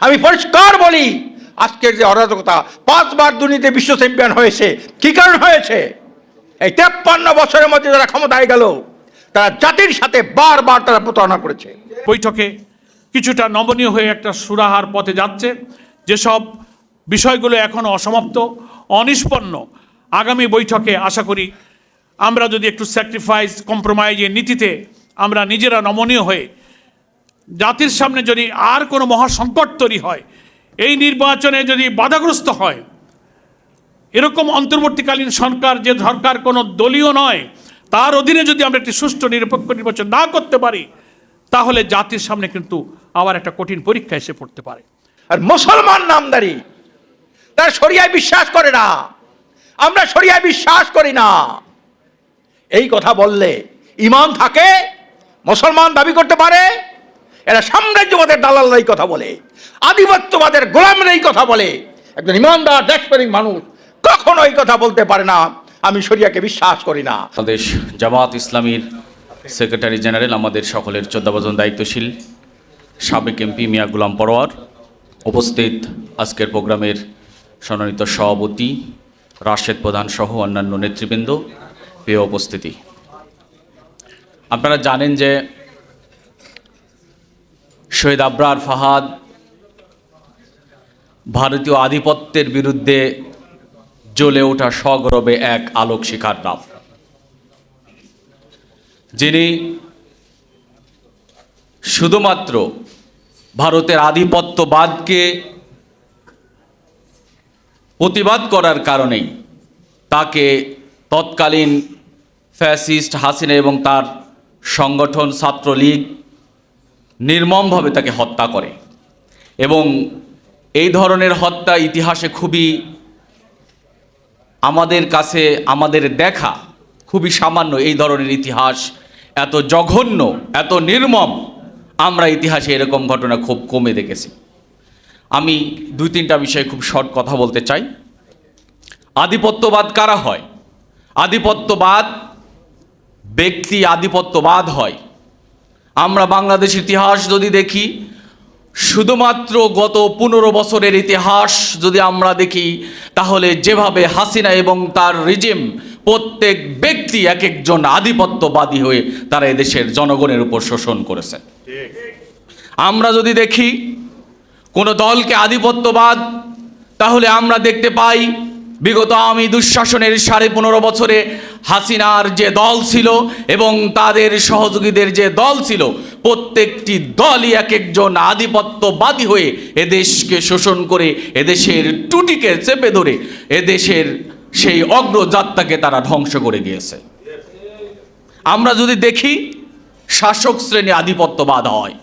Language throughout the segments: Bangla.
আমি পরিষ্কার বলি, আজকের যে অরাজকতা, পাঁচবার দুর্নীতি বিশ্ব চ্যাম্পিয়ন হয়েছে। কি কারণ হয়েছে? এই তেপ্পান্ন বছরের মধ্যে যারা ক্ষমতায় গেল, তারা জাতির সাথে বারবার তারা প্রতারণা করেছে। বৈঠকে কিছুটা নমনীয় হয়ে একটা সুরাহার পথে যাচ্ছে। যেসব বিষয়গুলো এখনও অসমাপ্ত, অনিষ্পন্ন, আগামী বৈঠকে আশা করি আমরা যদি একটু স্যাক্রিফাইস কম্প্রোমাইজের নীতিতে আমরা নিজেরা নমনীয় হয়ে জাতির সামনে যদি আর কোনো মহাসংকট তৈরি হয়, এই নির্বাচনে যদি বাধাগ্রস্ত হয়, এরকম অন্তর্বর্তীকালীন সরকার যে সরকার কোনো দলীয় নয়, তার অধীনে যদি আমরা একটি সুষ্ঠু নিরপেক্ষ নির্বাচন না করতে পারি, তাহলে জাতির সামনে কিন্তু আবার একটা কঠিন পরীক্ষা এসে পড়তে পারে। আর মুসলমান নামদারি, তারা শরিয়ায় বিশ্বাস করে না। আমরা শরিয়ায় বিশ্বাস করি না। এই কথা বললে ইমান থাকে, মুসলমান দাবি করতে পারে এরা সাম্রাজ্যবাদের দালালরা এই কথা বলে, আধিপত্যবাদের গোলামরা এই কথা বলে। একজন ইমানদার, দেশপ্রেমিক মানুষ কখনো এই কথা বলতে পারে না। আমি শরিয়াকে বিশ্বাস করি না। বাংলাদেশ জামাত ইসলামীর সেক্রেটারি জেনারেল, আমাদের সকলের চোদ্দাবজন দায়িত্বশীল, সাবেক এমপি মিয়া গুলাম পরোয়ার, উপস্থিত আজকের প্রোগ্রামের সম্মানিত সভাপতি, রাশেদ প্রধান সহ অন্যান্য নেতৃবৃন্দ, প্রিয় উপস্থিতি। আপনারা জানেন যে শহীদ আবরার ফাহাদ ভারতীয় আধিপত্যের বিরুদ্ধে জ্বলে ওঠা সগৌরবে এক আলোক শিখার নাম। যিনি শুধুমাত্র ভারতের আধিপত্যবাদকে প্রতিবাদ করার কারণেই তাকে তৎকালীন ফ্যাসিস্ট হাসিনা এবং তার সংগঠন ছাত্রলীগ নির্মমভাবে তাকে হত্যা করে। এবং এই ধরনের হত্যা ইতিহাসে খুবই আমাদের কাছে, আমাদের দেখা খুবই সামান্য এই ধরনের ইতিহাস। এত জঘন্য, এত নির্মম আমরা ইতিহাসে এরকম ঘটনা খুব কমে দেখেছি। আমি দুই তিনটা বিষয়ে খুব শর্ট কথা বলতে চাই। আধিপত্যবাদ কারা হয়? আধিপত্যবাদ ব্যক্তি, আধিপত্যবাদ হয়। আমরা বাংলাদেশ ইতিহাস যদি দেখি, শুধুমাত্র গত পনেরো বছরের ইতিহাস যদি আমরা দেখি, তাহলে যেভাবে হাসিনা এবং তার রিজিম প্রত্যেক ব্যক্তি এক একজন আধিপত্যবাদী হয়ে তারা এদেশের জনগণের উপর শোষণ করেছে। আমরা যদি দেখি, কোনো দলকে আধিপত্যবাদ, তাহলে আমরা দেখতে পাই বিগত আওয়ামী দুঃশাসনের সাড়ে পনেরো বছরে হাসিনার যে দল ছিল এবং তাদের সহযোগীদের যে দল ছিল, প্রত্যেকটি দলই এক একজন আধিপত্যবাদী হয়ে এদেশকে শোষণ করে এদেশের টুটিকে চেপে ধরে এদেশের সেই অগ্রযাত্রাকে তারা ধ্বংস করে গিয়েছে। আমরা যদি দেখি, শাসক শ্রেণি আধিপত্যবাদ হয়,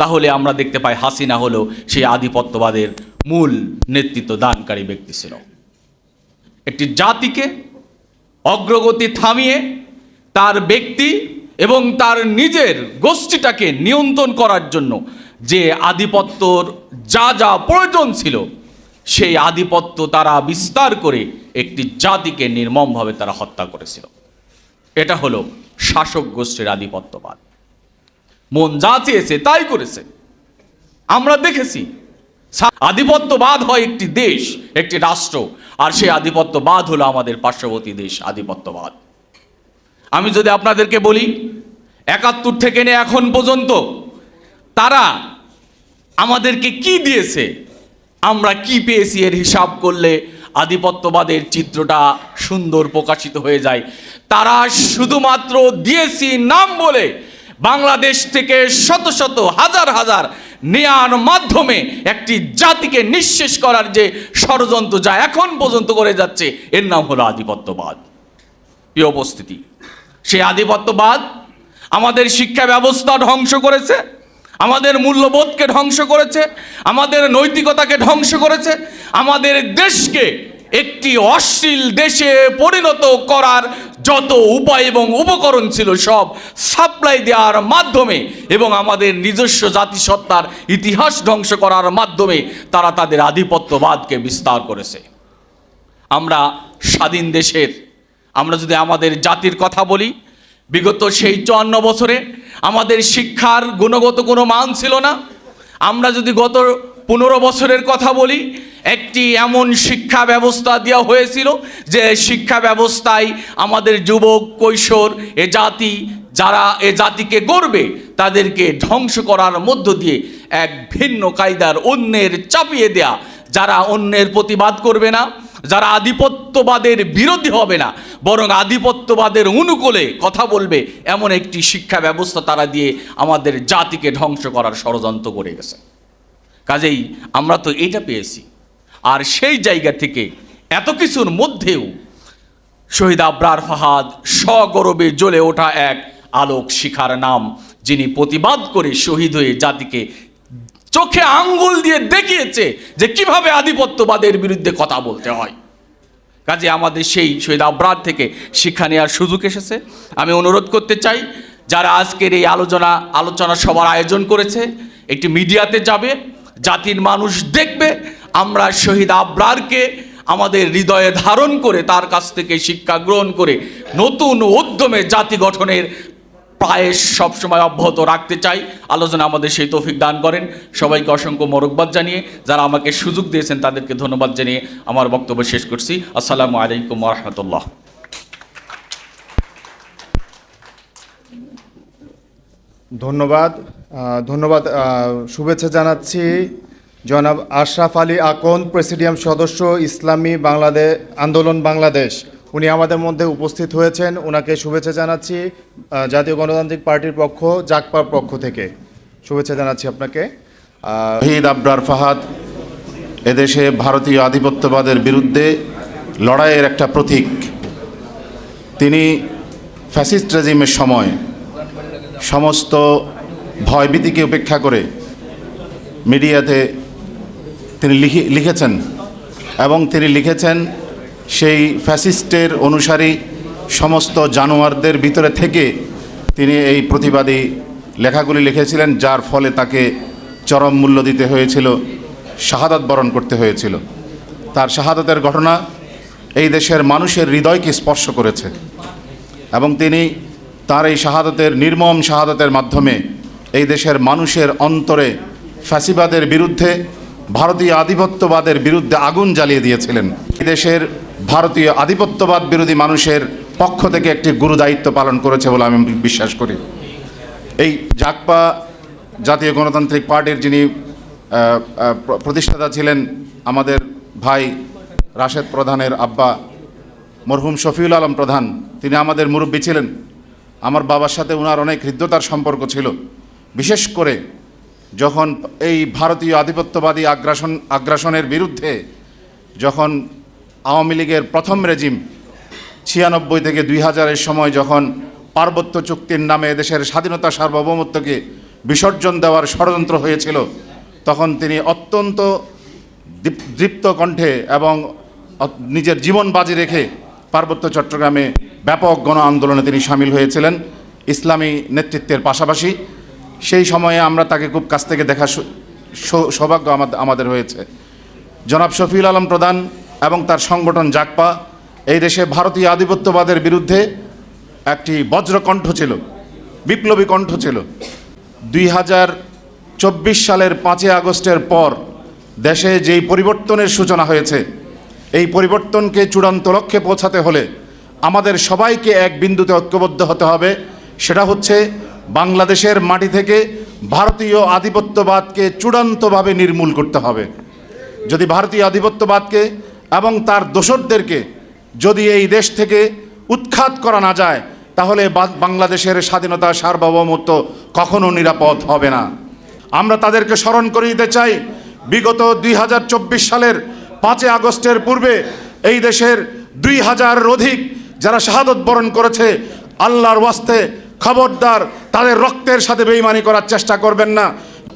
তাহলে আমরা দেখতে পাই হাসিনা হলো সেই আধিপত্যবাদের মূল নেতৃত্ব দানকারী ব্যক্তি ছিল। একটি জাতিকে অগ্রগতি থামিয়ে তার ব্যক্তি এবং তার নিজের গোষ্ঠীটাকে নিয়ন্ত্রণ করার জন্য যে আধিপত্যর যা যা প্রয়োজন ছিল, সেই আধিপত্য তারা বিস্তার করে একটি জাতিকে নির্মমভাবে তারা হত্যা করেছিল। এটা হলো শাসক গোষ্ঠীর আধিপত্যবাদ। মন যা চেয়েছে তাই করেছে। আমরা দেখেছি আধিপত্যবাদ হয় একটি দেশ, একটি রাষ্ট্র, আর সেই আধিপত্যবাদ হলো আমাদের পার্শ্ববর্তী দেশ, আধিপত্যবাদ। আমি যদি আপনাদেরকে বলি, একাত্তর থেকে নিয়ে এখন পর্যন্ত তারা আমাদেরকে কি দিয়েছে, আমরা কি পেয়েছি এর হিসাব করলে আধিপত্যবাদের চিত্রটা সুন্দর প্রকাশিত হয়ে যায়। তারা শুধুমাত্র দিয়েছি নাম বলে বাংলাদেশ থেকে শত শত, হাজার হাজার নেয়ার মাধ্যমে একটি জাতিকে নিঃশেষ করার যে ষড়যন্ত্র যা এখন পর্যন্ত করে যাচ্ছে, এর নাম হলো আধিপত্যবাদ। প্রিয় উপস্থিতি সেই আধিপত্যবাদ আমাদের শিক্ষা ব্যবস্থা ধ্বংস করেছে, আমাদের মূল্যবোধকে ধ্বংস করেছে, আমাদের নৈতিকতাকে ধ্বংস করেছে, আমাদের দেশকে একটি অশ্লীল দেশে পরিণত করার যত উপায় এবং উপকরণ ছিল সব সাপ্লাই দেওয়ার মাধ্যমে এবং আমাদের নিজস্ব জাতিসত্তার ইতিহাস ধ্বংস করার মাধ্যমে তারা তাদের আধিপত্যবাদকে বিস্তার করেছে। আমরা স্বাধীন দেশের, আমরা যদি আমাদের জাতির কথা বলি, বিগত সেই চুয়ান্ন বছরে আমাদের শিক্ষার গুণগত কোনো মান ছিল না। আমরা যদি গত পনেরো বছরের কথা বলি, একটি এমন শিক্ষা ব্যবস্থা দেওয়া হয়েছিল যে শিক্ষা ব্যবস্থায় আমাদের যুবক, কৈশোর, এ জাতি, যারা এ জাতিকে গড়বে, তাদেরকে ধ্বংস করার মধ্য দিয়ে এক ভিন্ন কায়দার অন্যের চাপিয়ে দেয়া। যারা অন্যের প্রতিবাদ করবে না, যারা আধিপত্যবাদের বিরোধী হবে না, বরং আধিপত্যবাদের অনুকূলে কথা বলবে, এমন একটি শিক্ষা ব্যবস্থা তারা দিয়ে আমাদের জাতিকে ধ্বংস করার ষড়যন্ত্র করে গেছে। কাজেই আমরা তো এইটা পেয়েছি। আর সেই জায়গা থেকে এত কিছুর মধ্যেও শহীদ আবরার ফাহাদ সগৌরবে জ্বলে ওঠা এক আলোক শিখার নাম, যিনি প্রতিবাদ করে শহীদ হয়ে জাতিকে চোখে আঙ্গুল দিয়ে দেখিয়েছে যে কীভাবে আধিপত্যবাদের বিরুদ্ধে কথা বলতে হয়। কাজে আমাদের সেই শহীদ আবরার থেকে শিক্ষা নেওয়ার সুযোগ এসেছে। আমি অনুরোধ করতে চাই, যারা আজকের এই আলোচনা আলোচনা সবার আয়োজন করেছে, একটি মিডিয়াতে যাবে জাতির মানুষ দেখবে, আমরা শহীদ আবরারকে আমাদের হৃদয়ে ধারণ করে, তার কাছ থেকে শিক্ষা গ্রহণ করে নতুন উদ্যমে জাতি গঠনের পায়েস সবসময় অব্যাহত রাখতে চাই। আলোচনা আমাদের সেই তৌফিক দান করেন। সবাইকে অসংখ্য মরকবাদ জানিয়ে, যারা আমাকে সুযোগ দিয়েছেন তাদেরকে ধন্যবাদ জানিয়ে আমার বক্তব্য শেষ করছি। আসসালামু আলাইকুম রহমতুল্লাহ। ধন্যবাদ। ধন্যবাদ শুভেচ্ছা জানাচ্ছি জনাব আশরাফ আলী আকন প্রেসিডিয়াম সদস্য, ইসলামী বাংলাদেশ আন্দোলন বাংলাদেশ। উনি আমাদের মধ্যে উপস্থিত হয়েছেন। ওনাকে শুভেচ্ছা জানাচ্ছি জাতীয় গণতান্ত্রিক পার্টির পক্ষ, জাকপার পক্ষ থেকে। শুভেচ্ছা জানাচ্ছি আপনাকে। শহীদ আবরার ফাহাদ, এদেশে ভারতীয় আধিপত্যবাদের বিরুদ্ধে লড়াইয়ের একটা প্রতীক। তিনি ফ্যাসিস্ট রেজিমের সময় সমস্ত ভয়ভীতিকে উপেক্ষা করে মিডিয়াতে তিনি লিখে, লিখেছেন এবং তিনি লিখেছেন, সেই ফ্যাসিস্টের অনুসারী সমস্ত জানোয়ারদের ভিতরে থেকে তিনি এই প্রতিবাদী লেখাগুলি লিখেছিলেন, যার ফলে তাকে চরম মূল্য দিতে হয়েছিল, শাহাদাত বরণ করতে হয়েছিল। তার শাহাদাতের ঘটনা এই দেশের মানুষের হৃদয়কে স্পর্শ করেছে এবং তিনি তার এই শাহাদাতের নির্মম শাহাদাতের মাধ্যমে এই দেশের মানুষের অন্তরে ফ্যাসিবাদের বিরুদ্ধে, ভারতীয় আধিপত্যবাদের বিরুদ্ধে আগুন জ্বালিয়ে দিয়েছিলেন। দেশের ভারতীয় আধিপত্যবাদ বিরোধী মানুষের পক্ষ থেকে একটি গুরুদায়িত্ব পালন করেছে বলে আমি বিশ্বাস করি। এই জাকপা জাতীয় গণতান্ত্রিক পার্টির যিনি প্রতিষ্ঠাতা ছিলেন আমাদের ভাই রাশেদ প্রধানের আব্বা মরহুম শফিউল আলম প্রধান, তিনি আমাদের মুরব্বী ছিলেন। আমার বাবার সাথে ওনার অনেক হৃদ্যতার সম্পর্ক ছিল। বিশেষ করে যখন এই ভারতীয় আধিপত্যবাদী আগ্রাসন, আগ্রাসনের বিরুদ্ধে যখন আওয়ামী লীগের প্রথম রেজিম ছিয়ানব্বই থেকে দুই হাজারের সময় যখন পার্বত্য চুক্তির নামে দেশের স্বাধীনতা সার্বভৌমত্বকে বিসর্জন দেওয়ার ষড়যন্ত্র হয়েছিল, তখন তিনি অত্যন্ত দীপ- দৃপ্ত কণ্ঠে এবং নিজের জীবন বাজি রেখে পার্বত্য চট্টগ্রামে ব্যাপক গণ আন্দোলনে তিনি সামিল হয়েছিলেন ইসলামী নেতৃত্বের পাশাপাশি। সেই সময়ে আমরা তাকে খুব কাছ থেকে দেখা সৌভাগ্য আমাদের আমাদের হয়েছে। জনাব শফিউল আলম প্রধান এবং তার সংগঠন জাকপা এই দেশে ভারতীয় আধিপত্যবাদের বিরুদ্ধে একটি বজ্রকণ্ঠ ছিল, বিপ্লবী কণ্ঠ ছিল। দুই হাজার চব্বিশ সালের পাঁচই আগস্টের পর দেশে যেই পরিবর্তনের সূচনা হয়েছে এই পরিবর্তনকে চূড়ান্ত লক্ষ্যে পৌঁছাতে হলে আমাদের সবাইকে এক বিন্দুতে ঐক্যবদ্ধ হতে হবে। সেটা হচ্ছে বাংলাদেশের মাটি থেকে ভারতীয় আধিপত্যবাদকে চূড়ান্তভাবে নির্মূল করতে হবে। যদি ভারতীয় আধিপত্যবাদকে এবং তার দোসরদেরকে যদি এই দেশ থেকে উৎখাত করা না যায়, তাহলে বাংলাদেশের স্বাধীনতা সার্বভৌমত্ব কখনো নিরাপদ হবে না। আমরা তাদেরকে স্মরণ করে দিতে চাই, বিগত দুই হাজার চব্বিশ সালের পাঁচই আগস্টের পূর্বে এই দেশের দুই হাজারের অধিক যারা শাহাদত বরণ করেছে, আল্লাহর ওয়াস্তে খবরদার, তাদের রক্তের সাথে বেইমানি করার চেষ্টা করবেন না।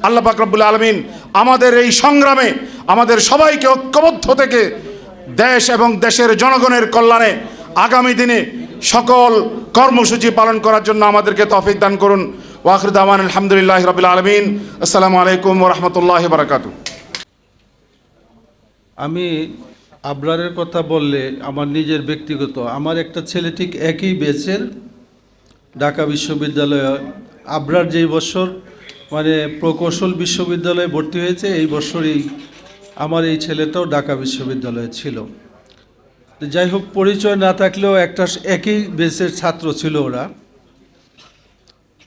আল্লাহ পাক আলমিন আমাদের এই সংগ্রামে আমাদের সবাইকে ঐক্যবদ্ধ থেকে দেশ এবং দেশের জনগণের কল্যাণে আগামী দিনে সকল কর্মসূচি পালন করার জন্য আমাদেরকে তৌফিক দান করুন। ওয়াখরুদ আমান আলহামদুলিল্লাহ রবিল আলমিন। আসসালামু আলাইকুম রহমতুল্লাহ বারকাতু আমি আবরারের কথা বললে আমার নিজের ব্যক্তিগত, আমার একটা ছেলে ঠিক একই বেচের ঢাকা বিশ্ববিদ্যালয়ে আবরার যেই বছর মানে প্রকৌশল বিশ্ববিদ্যালয়ে ভর্তি হয়েছে, এই বছরই আমার এই ছেলেটাও ঢাকা বিশ্ববিদ্যালয়ে ছিল। যাই হোক, পরিচয় না থাকলেও একটা একই বেসের ছাত্র ছিল ওরা।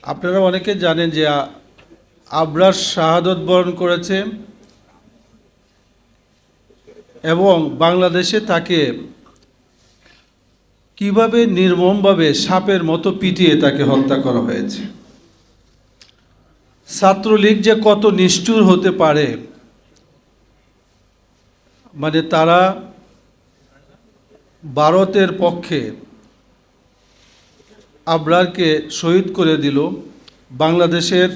আপনারা অনেকে জানেন যে আবরার শাহাদত বরণ করেছে এবং বাংলাদেশে তাকে কীভাবে নির্মমভাবে সাপের মতো পিটিয়ে তাকে হত্যা করা হয়েছে? ছাত্রলীগ যে কত নিষ্ঠুর হতে পারে মানে তারা ভারতের পক্ষে আবরারকে শহীদ করে দিল। বাংলাদেশের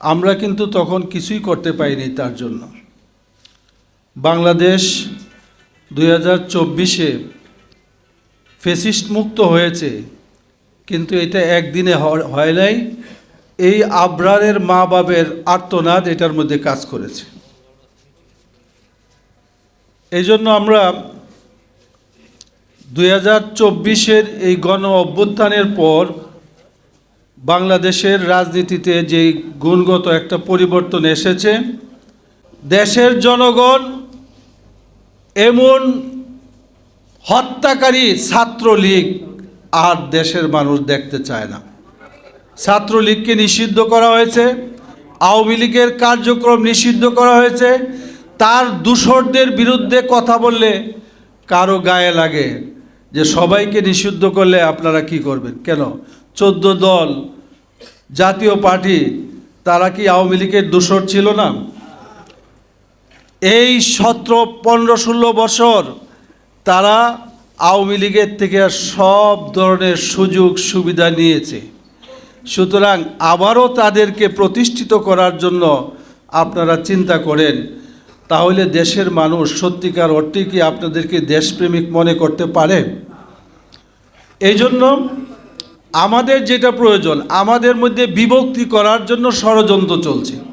আমরা কিন্তু তখন কিছুই করতে পাইনি তার জন্য। বাংলাদেশ দুই হাজার চব্বিশে ফেসিস্ট মুক্ত হয়েছে, কিন্তু এটা একদিনে হয় নাই। এই আবরারের মা বাবের আর্তনাদ এটার মধ্যে কাজ করেছে। এই জন্য আমরা দুই হাজার চব্বিশের এই গণ অভ্যুত্থানের পর বাংলাদেশের রাজনীতিতে যে গুণগত একটা পরিবর্তন এসেছে, দেশের জনগণ এমন হত্যাকারী ছাত্রলীগ আর দেশের মানুষ দেখতে চায় না। ছাত্রলীগকে নিষিদ্ধ করা হয়েছে, আওয়ামী লীগের কার্যক্রম নিষিদ্ধ করা হয়েছে, তার দূষরদের বিরুদ্ধে কথা বললে কারও গায়ে লাগে যে সবাইকে নিষিদ্ধ করলে আপনারা কি করবেন? কেন? চোদ্দ দল জাতীয় পার্টি, তারা কি আওয়ামী লীগের দূষর ছিল না? এই সতেরো, পনেরো, ষোলো বছর তারা আওয়ামী লীগের থেকে সব ধরনের সুযোগ, সুবিধা নিয়েছে। সুতরাং আবারও তাদেরকে প্রতিষ্ঠিত করার জন্য আপনারা চিন্তা করেন। তাহলে দেশের মানুষ সত্যিকার অর্থে কি আপনাদেরকে দেশপ্রেমিক মনে করতে পারে? এই জন্য আমাদের যেটা প্রয়োজন, আমাদের মধ্যে বিভক্তি করার জন্য ষড়যন্ত্র চলছে।